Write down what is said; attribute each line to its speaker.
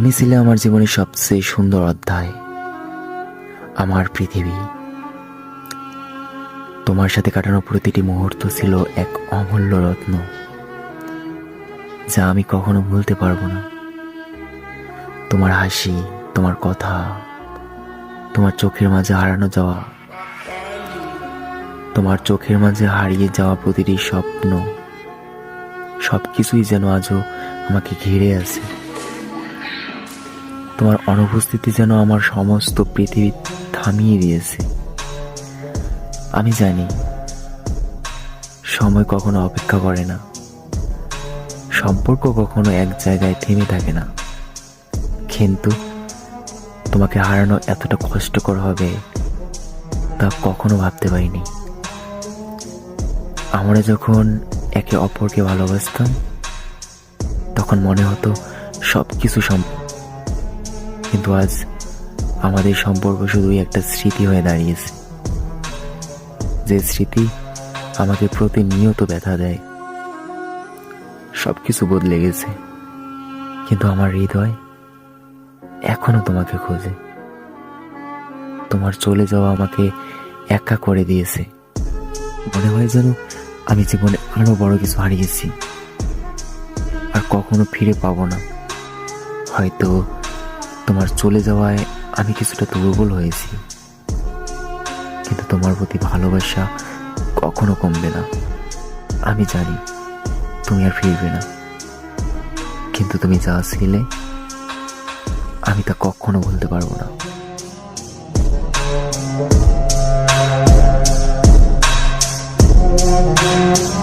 Speaker 1: তুমি ছিলে আমার জীবনের সবচেয়ে সুন্দর অধ্যায়। আমার পৃথিবী। তোমার সাথে কাটানো প্রতিটি মুহূর্ত ছিল এক অমূল্য রত্ন, যা আমি কখনো ভুলতে পারব না। তোমার হাসি, তোমার কথা, তোমার চোখের মাঝে হারানো যাওয়া, তোমার চোখের মাঝে হারিয়ে যাওয়া প্রতিটি স্বপ্ন সব কিছুই যেন আজও আমাকে ঘিরে আছে। তোমার অনুপস্থিতি যেন আমার সমস্ত পৃথিবী থামিয়ে দিয়েছে। আমি জানি, সময় কখনো অপেক্ষা করে না। সম্পর্ক কখনো এক জায়গায় থেমে থাকে না। কিন্তু তোমাকে হারানো এতটা কষ্টকর হবে তা কখনো ভাবতে পারিনি। আমরা যখন একে অপরকে ভালোবাসতাম, তখন মনে হতো সব কিছু সম্ভব। কিন্তু আজ আমাদের সম্পর্ক শুধুই একটা স্মৃতি হয়ে দাঁড়িয়েছে। যে স্মৃতি আমাকে প্রতিনিয়ত ব্যথা দেয়। সব কিছু বদলে গেছে। কিন্তু আমার হৃদয় এখনও তোমাকে খোঁজে। তোমার চলে যাওয়া আমাকে একা করে দিয়েছে। মনে হয় যেন আমি জীবনে আরও বড় কিছু হারিয়েছি। আর কখনো ফিরে পাবো না। হয়তো তোমার চলে যাওয়ায় আমি কিছুটা দুর্বল হয়েছি। কিন্তু তোমার প্রতি ভালোবাসা কখনো কমবে না। আমি জানি তুমি আর ফিরবে না। কিন্তু তুমি যা ছিলে, আমি তা কখনো ভুলতে পারব না। thank you